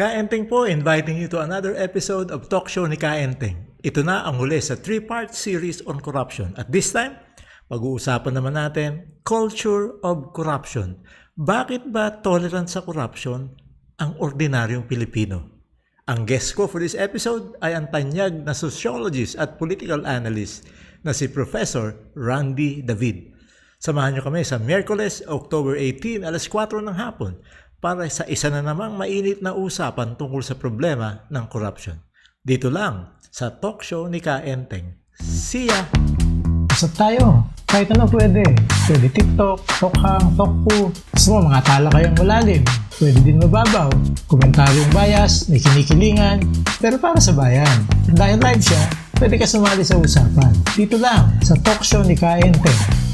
Kaenteng po, inviting you to another episode of Talk Show ni Kaenteng. Ito na ang huli sa three-part series on corruption. At this time, pag-uusapan naman natin, culture of corruption. Bakit ba tolerant sa corruption ang ordinaryong Pilipino? Ang guest ko for this episode ay ang tanyag na sociologist at political analyst na si Professor Randy David. Samahan niyo kami sa Miyerkules, October 18, alas 4 ng hapon para sa isa na namang mainit na usapan tungkol sa problema ng corruption. Dito lang sa talk show ni Ka Enteng. See ya! Usap tayo. Kahit ano pwede. Pwede TikTok, Tokhang, Tokpo. Gusto mo mga tala kayong malalim. Pwede din mababaw. Komentaryong bias, may kinikilingan. Pero para sa bayan. Dahil live siya, pwede ka sumali sa usapan. Dito lang, sa talk show ni Kaente.